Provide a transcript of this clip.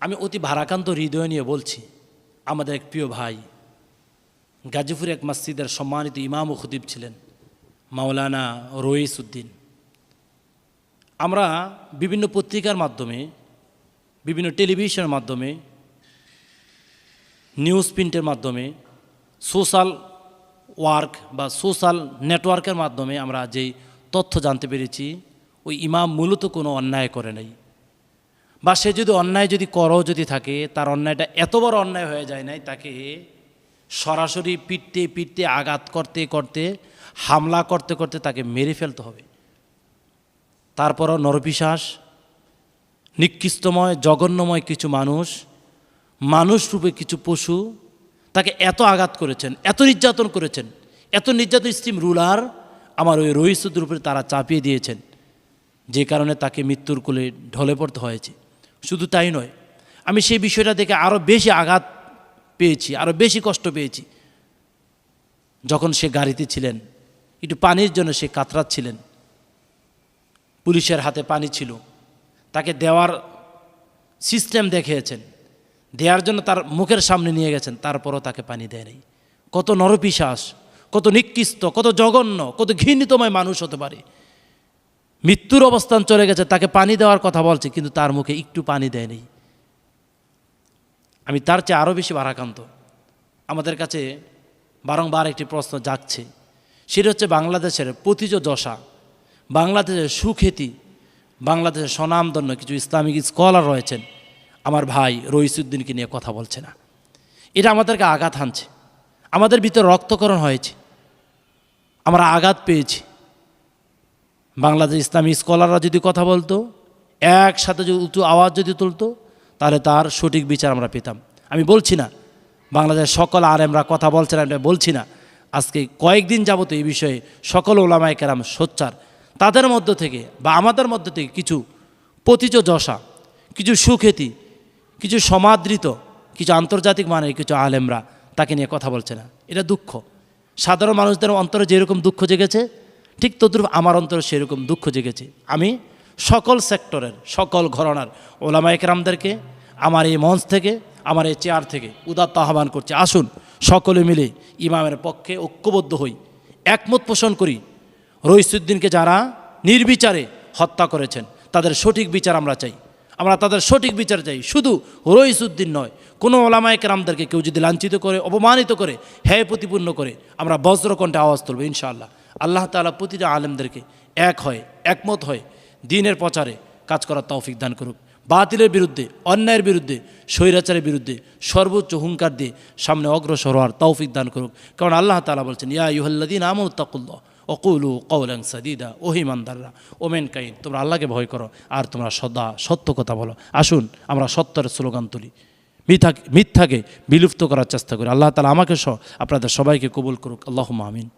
আমি অতি ভারাকান্ত হৃদয় নিয়ে বলছি, আমাদের এক প্রিয় ভাই গাজীপুর এক মসজিদের সম্মানিত ইমাম ও খতিব ছিলেন, মাওলানা রইস উদ্দিন আমরা বিভিন্ন পত্রিকার মাধ্যমে, বিভিন্ন টেলিভিশনের মাধ্যমে, নিউজ প্রিন্টের মাধ্যমে, সোশ্যাল ওয়ার্ক বা সোশ্যাল নেটওয়ার্কের মাধ্যমে আমরা যেই তথ্য জানতে পেরেছি, ওই ইমাম মূলত কোনো অন্যায় করে নাই। বা সে যদি অন্যায় যদি করও যদি থাকে, তার অন্যায়টা এত বড় অন্যায় হয়ে যায় নাই, তাকে সরাসরি পিটতে পিটতে, আঘাত করতে করতে, হামলা করতে করতে তাকে মেরে ফেলতে হবে। তারপরও নরপিশ্বাস নিকৃষ্টময়, জঘন্যময় কিছু মানুষ মানুষ রূপে কিছু পশু, তাকে এত আঘাত করেছেন, এত নির্যাতন করেছেন, এত নির্যাতন স্টিম রুলার আমার ওই রহিসুদ্দের উপরে তারা চাপিয়ে দিয়েছেন, যে কারণে তাকে মৃত্যুর কোলে ঢলে পড়তে হয়েছে। শুধু তাই নয়, আমি সেই বিষয়টা দেখে আরও বেশি আঘাত পেয়েছি আরও বেশি কষ্ট পেয়েছি। যখন সে গাড়িতে ছিলেন, একটু পানির জন্য সে কাতরাচ্ছিলেন। পুলিশের হাতে পানি ছিল, তাকে দেওয়ার সিস্টেম দেখিয়েছেন, দেওয়ার জন্য তার মুখের সামনে নিয়ে গেছেন, তারপরও তাকে পানি দেয় নাই। কত নরপিশ্বাস কত নিকৃষ্ট, কত জঘন্য, কত ঘৃণিতময় মানুষ হতে পারে। মৃত্যুর অবস্থান চলে গেছে, তাকে পানি দেওয়ার কথা বলছে, কিন্তু তার মুখে একটু পানি দেয়নি। আমি তার চেয়ে আরও বেশি ভারাক্রান্ত। আমাদের কাছে বারংবার একটি প্রশ্ন জাগছে। সেটা হচ্ছে বাংলাদেশের প্রতিজ দশা, বাংলাদেশের সুখ্যাতি, বাংলাদেশের স্বনামধন্য কিছু ইসলামিক স্কলার রয়েছেন। আমার ভাই রইসুদ্দিনকে নিয়ে কথা বলছে না। এটা আমাদেরকে আঘাত হানছে। আমাদের ভিতরে রক্তকরণ হয়েছে। আমরা আঘাত পেয়েছি। বাংলাদেশ ইসলামী স্কলাররা যদি কথা বলতো, একসাথে যদি উঁচু আওয়াজ যদি তুলতো, তাহলে তার সঠিক বিচার আমরা পেতাম। আমি বলছি না বাংলাদেশ সকল আর আমরা কথা বলছেন আমরা বলছি না। আজকে কয়েকদিন যাবত এই বিষয়ে সকল ওলামায় কেরাম সোচ্চার। তাদের মধ্য থেকে বা আমাদের মধ্য থেকে কিছু পতিজ যশা, কিছু সুখ্যাতি, কিছু সমাদৃত, কিছু আন্তর্জাতিক মানের কিছু আলেমরা তাকে নিয়ে কথা বলছে না। এটা দুঃখ। সাধারণ মানুষদের অন্তরে যেরকম দুঃখ জেগেছে ঠিক তদ্রুপ আমার অন্তরে সেরকম দুঃখ জেগেছে। আমি সকল সেক্টরের, সকল ঘরনার ওলামা একরামদেরকে, আমার এই মঞ্চ থেকে, আমার এই চেয়ার থেকে উদাত্ত আহ্বান করছে। আসুন, সকলে মিলে ইমামের পক্ষে ঐক্যবদ্ধ হই। একমত পোষণ করি, রইসুদ্দিনকে যারা নির্বিচারে হত্যা করেছেন, তাদের সঠিক বিচার আমরা চাই। আমরা তাদের সঠিক বিচার চাই। শুধু রইসুদ্দিন নয়, কোনো ওলামায়ক রামদেরকে কেউ যদি লাঞ্ছিত করে, অপমানিত করে হ্যায় প্রতিপূর্ণ করে, আমরা বজ্রকণ্ঠে আওয়াজ তুলব, ইনশাআল্লাহ। আল্লাহ তালা প্রতিটা আলেমদেরকে এক হয়, একমত হয়, দিনের প্রচারে কাজ করার তৌফিক দান করুক। বাতিলের বিরুদ্ধে, অন্যায়ের বিরুদ্ধে, স্বৈরাচারের বিরুদ্ধে, সর্বোচ্চ হুঙ্কার দিয়ে সামনে অগ্রসর হওয়ার তৌফিক দান করুক। কারণ আল্লাহ তালা বলছেন, ইয়া ইউহল্লাদিন আমল তাকুল্লাহ অকুলু কৌলাং সাদিদা ওহিমানদাররা ওমেন কাইন। তোমরা আল্লাহকে ভয় করো আর তোমরা সদা সত্য কথা বলো। আসুন, আমরা সত্যের স্লোগান তুলি। মিথ্যা মিথ্যাকে বিলুপ্ত করার চেষ্টা করি। আল্লাহ তালা আমাকে সহ আপনাদের সবাইকে কবুল করুক। আল্লাহ আমিন।